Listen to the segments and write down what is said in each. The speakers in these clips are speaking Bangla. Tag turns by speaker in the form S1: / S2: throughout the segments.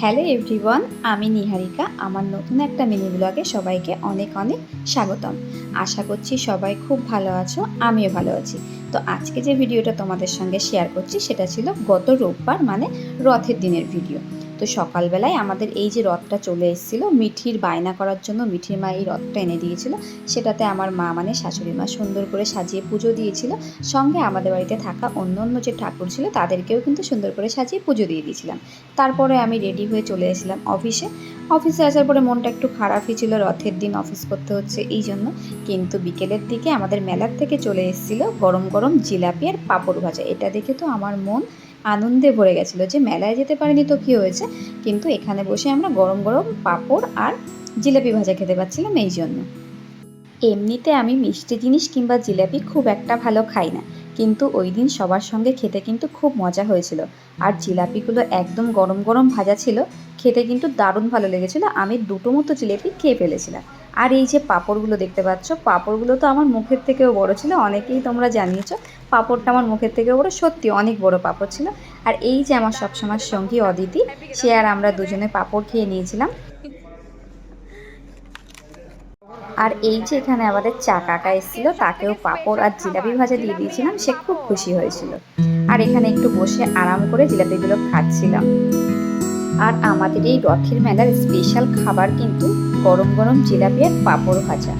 S1: হ্যালো এভরিওয়ান আমি নিহারিকা। আমার নতুন একটা মিনি ব্লগে সবাইকে অনেক অনেক স্বাগতম। আশা করছি সবাই খুব ভালো আছো, আমিও ভালো আছি। তো আজকে যে ভিডিওটা তোমাদের সঙ্গে শেয়ার করছি, সেটা ছিল গত রোববার মানে রথের দিনের ভিডিও তো সকালবেলায় আমাদের এই যে রথটা চলে এসেছিল, মিঠির বায়না করার জন্য মিঠির মা এই রথটা এনে দিয়েছিল। সেটাতে আমার মা মানে শাশুড়ি মা সুন্দর করে সাজিয়ে পুজো দিয়েছিল। সঙ্গে আমাদের বাড়িতে থাকা অন্য অন্য যে ঠাকুর ছিল, তাদেরকেও কিন্তু সুন্দর করে সাজিয়ে পুজো দিয়ে দিয়েছিলাম। তারপরে আমি রেডি হয়ে চলে এসেছিলাম অফিসে। অফিসে আসার পরে মনটা একটু খারাপই ছিল, রথের দিন অফিস করতে হচ্ছে এই জন্য। কিন্তু বিকেলের দিকে আমাদের মেলার থেকে চলে এসেছিল গরম গরম জিলাপি আর পাঁপড় ভাজা। এটা দেখে তো আমার মন আনন্দে ভরে গেছিল যে মেলায় যেতে পারিনি তো কী হয়েছে? কিন্তু এখানে বসে আমরা গরম গরম পাঁপড় আর জিলাপি ভাজা খেতে পাচ্ছিলাম এই জন্য। এমনিতে আমি মিষ্টি জিনিস কিংবা জিলাপি খুব একটা ভালো খাই না। কিন্তু ওই দিন সবার সঙ্গে খেতে কিন্তু খুব মজা হয়েছিল। আর জিলাপিগুলো একদম গরম গরম ভাজা ছিল, খেতে কিন্তু দারুণ ভালো লেগেছিল, আমি দুটো মতো জিলিপি খেয়ে ফেলেছিলাম। আর এই যে পাঁপড়গুলো দেখতে পাচ্ছ, পাঁপড়গুলো তো আমার মুখের থেকেও বড় ছিল, অনেকেই তোমরা জানিয়েছো, পাঁপড়টা আমার মুখের থেকেও বড়, সত্যি অনেক বড় পাঁপড় ছিল। আর এই যে আমার সবসময় সঙ্গী অদিতি, সে আর আমরা দুজনে পাঁপড় খেয়ে নিয়েছিলাম। আর এই যে এখানে আমাদের চা কাকা এসেছিল, তাকেও পাঁপড় আর জিলাপি ভাজা দিয়ে দিয়েছিলাম, সে খুব খুশি হয়েছিল। আর এখানে একটু বসে আরাম করে জিলাপিগুলো খাচ্ছিলাম। আর আমাদের এই রথের মেলার স্পেশাল খাবার কিন্তু গরম গরম জিলাপি আর পাঁপড় ভাজা।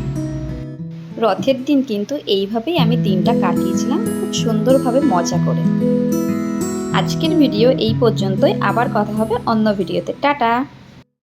S1: রথের দিন কিন্তু এইভাবেই আমি দিনটা কাটিয়েছিলাম, খুব সুন্দরভাবে মজা করে। আজকের ভিডিও এই পর্যন্তই, আবার কথা হবে অন্য ভিডিওতে। টাটা!